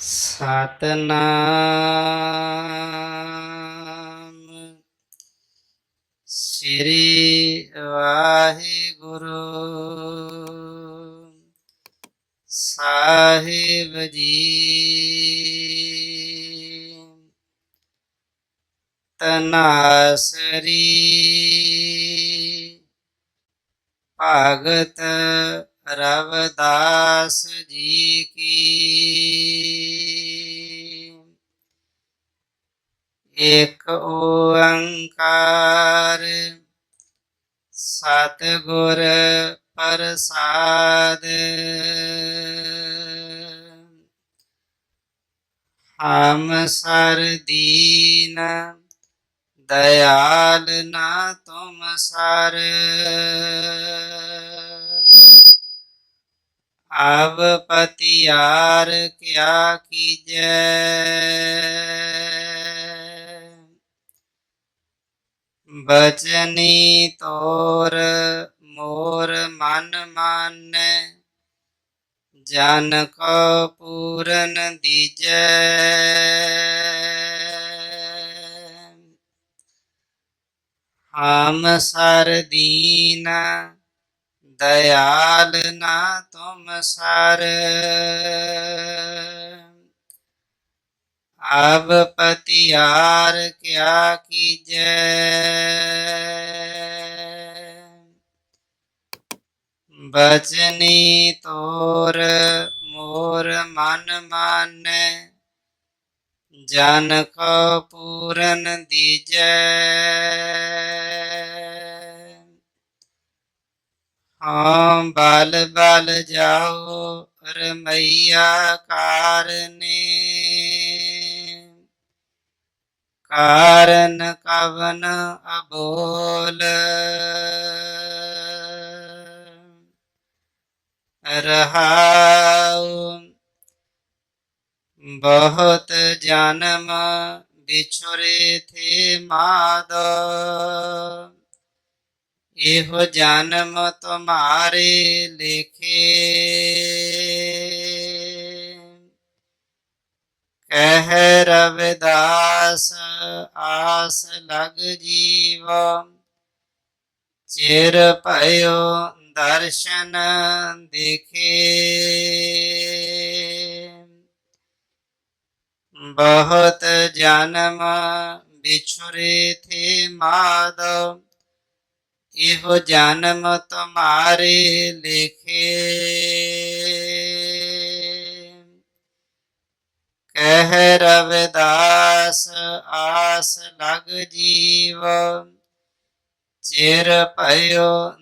ਸਤਨਾਮ। ਸ੍ਰੀ ਵਾਹਿਗੁਰੂ। ਸਾਹਿਬ ਜੀ। ਤਨਾਸਰੀ। ਭਗਤ ਰਵਦਾਸ ਜੀ ਕੀ ਇਕ ਓੰਕਾਰ। ਸਤਗੁਰ ਪ੍ਰਸਾਦ। ਹਮ ਸਰ ਦੀਨ, ਦਇਆਲ ਨਾ ਤੁਮ ਸਰ। ਆਵ ਪਤਿਆਰ ਕਿਆ ਕੀਜੈ। बचनी तोर मोर मन मानै जन को पूरन दीजै हम सर दीन दयाल ना तुम सर अब पतियार क्या कीजै ਬਚਨੀ ਤੋਰ ਮੋਰ ਮਨ ਮਾਨੈ, ਜਨ ਕੋ ਪੂਰਨ ਦੀਜੈ। ਹਾਂ, ਬਲ ਬਲ ਜਾਓ ਰਮਈਆ ਕਾਰਨੇ। ਕਾਰਨ ਕਵਨ ਅਬੋਲ। ਰਹਾਉ। ਬਹੁਤ ਜਨਮ ਵਿਛੁਰੇ ਥੇ ਮਾਦ। ਇਹੋ ਜਨਮ ਤੁਮਾਰੇ ਲਿਖੇ। ਕਹਿ ਰਵਿਦਾਸ, ਆਸ ਲਗ ਜੀਵ। ਚਿਰ ਭਇਓ ਦਰਸ਼ਨ ਦੇਖੇ। ਬਹੁਤ ਜਨਮ ਵਿਛੁਰੇ ਥੇ ਮਾਧਵ ਇਹੋ ਜਨਮ ਤੁਮਾਰੇ ਲਿਖੇ। ਕਹਿ ਰਵਿਦਾਸ, ਆਸ ਲਗ ਜੀਵ। ਚਿਰ ਭਇਓ